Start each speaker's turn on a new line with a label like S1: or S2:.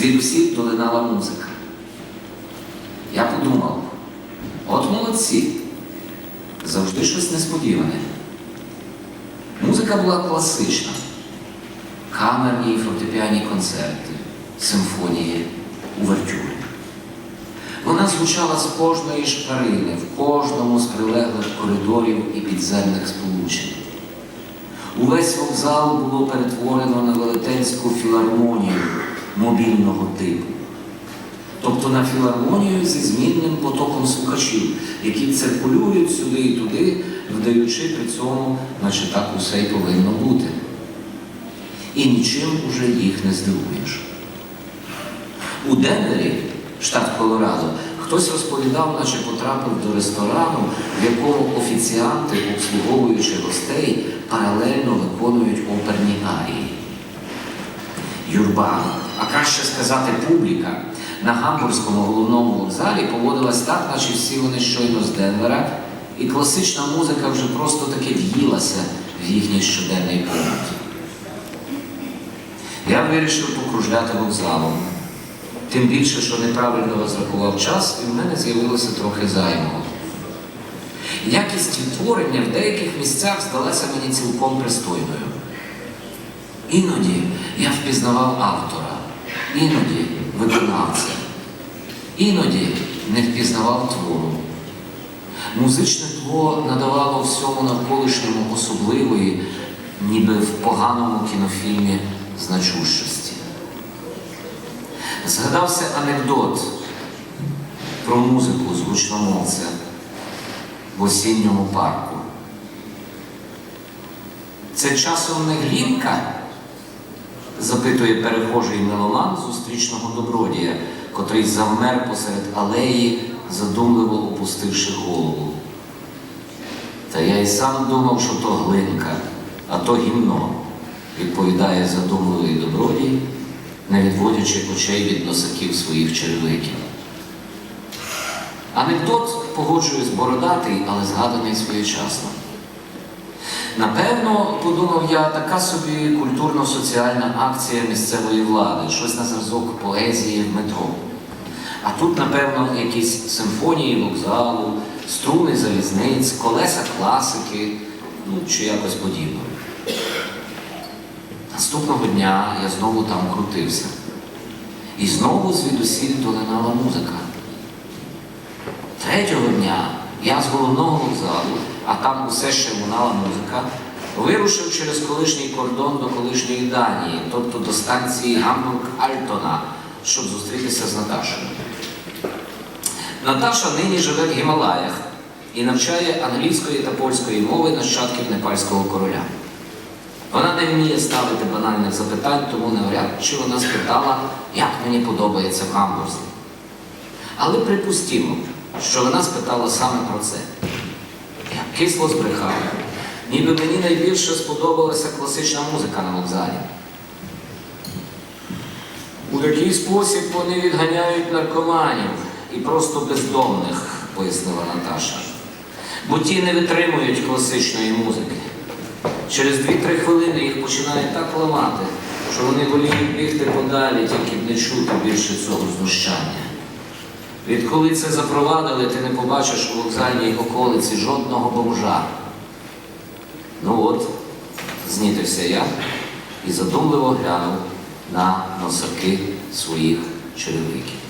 S1: звідусіль долинала музика. Я подумав, от молодці, завжди щось несподіване. Музика була класична, камерні і фортепіані концерти, симфонії, увертюри. Вона звучала з кожної шпарини, в кожному з прилеглих коридорів і підземних сполучень. Увесь вокзал було перетворено на велетенську філармонію мобільного типу. Тобто на філармонію зі змінним потоком слухачів, які циркулюють сюди і туди, вдаючи при цьому, наче так усе й повинно бути. І нічим уже їх не здивуєш. У Денвері, штат Колорадо, хтось розповідав, наче потрапив до ресторану, в якому офіціанти, обслуговуючи гостей, паралельно виконують оперні арії. Юрба, краще сказати, публіка на гамбурзькому головному вокзалі поводилась так, наче всі вони щойно з Денвера, і класична музика вже просто таки в'їлася в їхній щоденний побут. Я вирішив покружляти вокзалом. Тим більше, що неправильно розрахував час, і в мене з'явилося трохи займого. Якість відтворення в деяких місцях здалася мені цілком пристойною. Іноді я впізнавав автора, іноді виконавця, іноді не впізнавав твору. Музичне тло надавало всьому навколишньому особливої, ніби в поганому кінофільмі значущості. Згадався анекдот про музику з в осінньому парку. Це часом не глінка? Запитує перехожий меломан зустрічного добродія, котрий завмер посеред алеї, задумливо опустивши голову. Та я й сам думав, що то глинка, а то гімно, відповідає задумливий добродій, не відводячи очей від носаків своїх черевиків. Анекдот, погоджуюсь, бородатий, але згаданий своєчасно. Напевно, подумав я, така собі культурно-соціальна акція місцевої влади, щось на зразок поезії в метро. А тут, напевно, якісь симфонії вокзалу, струни залізниць, колеса класики, ну чи якось подібне. Наступного дня я знову там крутився. І знову звідусіль долинала музика. Третього дня я з головного вокзалу, а там усе ще лунала музика, вирушив через колишній кордон до колишньої Данії, тобто до станції Гамбург-Альтона, щоб зустрітися з Наташею. Наташа нині живе в Гімалаях і навчає англійської та польської мови нащадків непальського короля. Вона не вміє ставити банальних запитань, тому навряд чи вона спитала, як мені подобається в Гамбурзі. Але припустімо, що вона спитала саме про це. Я кисло збрехав, ніби мені найбільше сподобалася класична музика на вокзалі. У такий спосіб вони відганяють наркоманів і просто бездомних, пояснила Наташа. Бо ті не витримують класичної музики. Через 2-3 хвилини їх починає так ламати, що вони воліють бігти подалі, тільки б не чути більше цього знущання. Відколи це запровадили, ти не побачиш у вокзальній околиці жодного бомжа. Ну от, знітився я і задумливо глянув на носаки своїх черевиків.